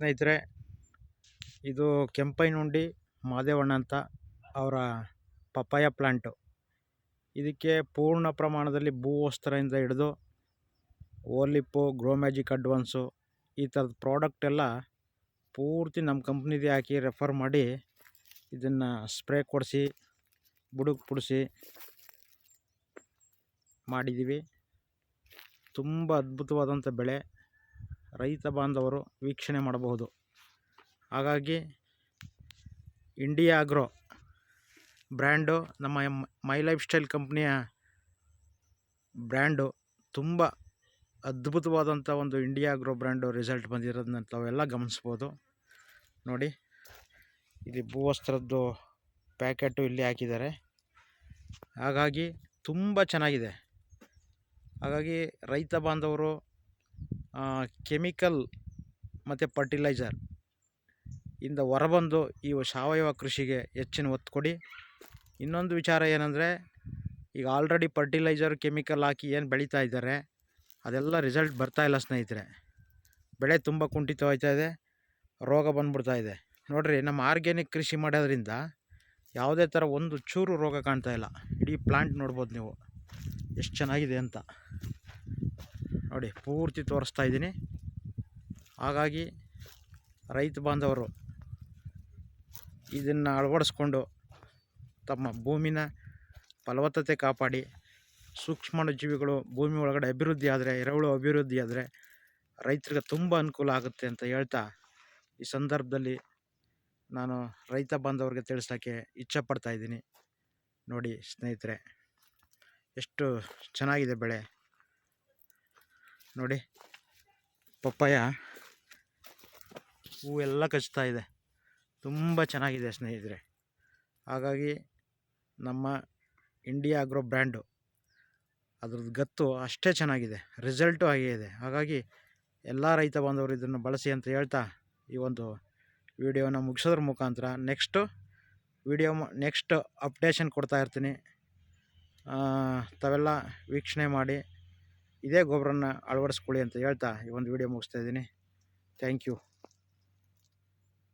ಸ್ನೇಹಿತರೆ, ಇದು ಕೆಂಪೈನುಂಡಿ ಮಾದೇವಣ್ಣ ಅಂತ ಅವರ ಪಪ್ಪಾಯ ಪ್ಲ್ಯಾಂಟು ಇದಕ್ಕೆ ಪೂರ್ಣ ಪ್ರಮಾಣದಲ್ಲಿ ಭೂ ವಸ್ತ್ರದಿಂದ ಹಿಡಿದು ಓಲಿಪ್ಪು ಗ್ರೋ ಮ್ಯಾಜಿಕ್ ಅಡ್ವಾನ್ಸು ಈ ಥರದ ಪ್ರಾಡಕ್ಟ್ ಎಲ್ಲ ಪೂರ್ತಿ ನಮ್ಮ ಕಂಪ್ನಿದೇ ಹಾಕಿ ರೆಫರ್ ಮಾಡಿ ಇದನ್ನು ಸ್ಪ್ರೇ ಕೊಡಿಸಿ ಬುಡಕ್ಕೆ ಪುಡಿಸಿ ಮಾಡಿದ್ದೀವಿ. ತುಂಬ ಅದ್ಭುತವಾದಂಥ ಬೆಳೆ. ರೈತ ಬಾಂಧವರು ವೀಕ್ಷಣೆ ಮಾಡಬಹುದು. ಹಾಗಾಗಿ ಇಂಡಿಯಾ ಆಗ್ರೋ ಬ್ರ್ಯಾಂಡು, ನಮ್ಮ ಮೈ ಲೈಫ್ ಸ್ಟೈಲ್ ಕಂಪ್ನಿಯ ಬ್ರ್ಯಾಂಡು ತುಂಬ ಅದ್ಭುತವಾದಂಥ ಒಂದು ಇಂಡಿಯಾ ಆಗ್ರೋ ಬ್ರ್ಯಾಂಡು ರಿಸಲ್ಟ್ ಬಂದಿರೋದನ್ನ ತಾವೆಲ್ಲ ಗಮನಿಸ್ಬೋದು. ನೋಡಿ, ಇಲ್ಲಿ ಭೂವಸ್ತ್ರದ್ದು ಪ್ಯಾಕೆಟು ಇಲ್ಲಿ ಹಾಕಿದ್ದಾರೆ. ಹಾಗಾಗಿ ತುಂಬ ಚೆನ್ನಾಗಿದೆ. ಹಾಗಾಗಿ ರೈತ ಬಾಂಧವರು ಕೆಮಿಕಲ್ ಮತ್ತು ಪರ್ಟಿಲೈಜರ್ ಇಂದ ಹೊರಬಂದು ಈ ಸಾವಯವ ಕೃಷಿಗೆ ಹೆಚ್ಚಿನ ಒತ್ತು ಕೊಡಿ. ಇನ್ನೊಂದು ವಿಚಾರ ಏನಂದರೆ, ಈಗ ಆಲ್ರೆಡಿ ಫರ್ಟಿಲೈಸರ್ ಕೆಮಿಕಲ್ ಹಾಕಿ ಏನು ಬೆಳೀತಾ ಇದ್ದಾರೆ, ಅದೆಲ್ಲ ರಿಸಲ್ಟ್ ಇಲ್ಲ ಸ್ನೇಹಿತರೆ. ಬೆಳೆ ತುಂಬ ಕುಂಠಿತವಾಗ್ತಾ ಇದೆ, ರೋಗ ಬಂದುಬಿಡ್ತಾ ಇದೆ. ನೋಡಿರಿ, ನಮ್ಮ ಆರ್ಗ್ಯಾನಿಕ್ ಕೃಷಿ ಮಾಡೋದ್ರಿಂದ ಯಾವುದೇ ಥರ ಒಂದು ಚೂರು ರೋಗ ಕಾಣ್ತಾ ಇಲ್ಲ. ಇಡೀ ಪ್ಲಾಂಟ್ ನೋಡ್ಬೋದು ನೀವು. ಎಷ್ಟು ಚೆನ್ನಾಗಿದೆ ಅಂತ. ನೋಡಿ, ಪೂರ್ತಿ ತೋರಿಸ್ತಾ ಇದ್ದೀನಿ. ಹಾಗಾಗಿ ರೈತ ಬಾಂಧವರು ಇದನ್ನು ಅಳವಡಿಸ್ಕೊಂಡು ತಮ್ಮ ಭೂಮಿನ ಫಲವತ್ತತೆ ಕಾಪಾಡಿ, ಸೂಕ್ಷ್ಮಾಣು ಜೀವಿಗಳು ಭೂಮಿ ಒಳಗಡೆ ಅಭಿವೃದ್ಧಿ ಆದರೆ, ಎರವಳು ಅಭಿವೃದ್ಧಿ ಆದರೆ ರೈತರಿಗೆ ತುಂಬ ಅನುಕೂಲ ಆಗುತ್ತೆ ಅಂತ ಹೇಳ್ತಾ ಈ ಸಂದರ್ಭದಲ್ಲಿ ನಾನು ರೈತ ಬಾಂಧವರಿಗೆ ತಿಳಿಸೋಕ್ಕೆ ಇಚ್ಛಪಡ್ತಾ ಇದ್ದೀನಿ. ನೋಡಿ ಸ್ನೇಹಿತರೆ, ಎಷ್ಟು ಚೆನ್ನಾಗಿದೆ ಬೆಳೆ. ನೋಡಿ, ಪಪ್ಪಾಯ ಹೂವೆಲ್ಲ ಕಚ್ತಾ ಇದೆ. ತುಂಬ ಚೆನ್ನಾಗಿದೆ ಸ್ನೇಹಿತರೆ. ಹಾಗಾಗಿ ನಮ್ಮ ಇಂಡಿಯಾ ಆಗ್ರೋ ಬ್ರ್ಯಾಂಡು ಅದ್ರದ್ದು ಗತ್ತು ಅಷ್ಟೇ ಚೆನ್ನಾಗಿದೆ. ರಿಸಲ್ಟು ಹಾಗೇ ಇದೆ. ಹಾಗಾಗಿ ಎಲ್ಲ ರೈತ ಬಾಂಧವರು ಇದನ್ನು ಬಳಸಿ ಅಂತ ಹೇಳ್ತಾ ಈ ಒಂದು ವಿಡಿಯೋನ ಮುಗಿಸೋದ್ರ ಮುಖಾಂತರ ನೆಕ್ಸ್ಟು ವಿಡಿಯೋ ನೆಕ್ಸ್ಟ್ ಅಪ್ಡೇಷನ್ ಕೊಡ್ತಾ ಇರ್ತೀನಿ. ತಾವೆಲ್ಲ ವೀಕ್ಷಣೆ ಮಾಡಿ. ಇದೇ ಗೊಬ್ಬರನ ಅಳವಡಿಸ್ಕೊಳ್ಳಿ ಅಂತ ಹೇಳ್ತಾ ಈ ಒಂದು ವಿಡಿಯೋ ಮುಗಿಸ್ತಾ ಇದ್ದೀನಿ. Thank you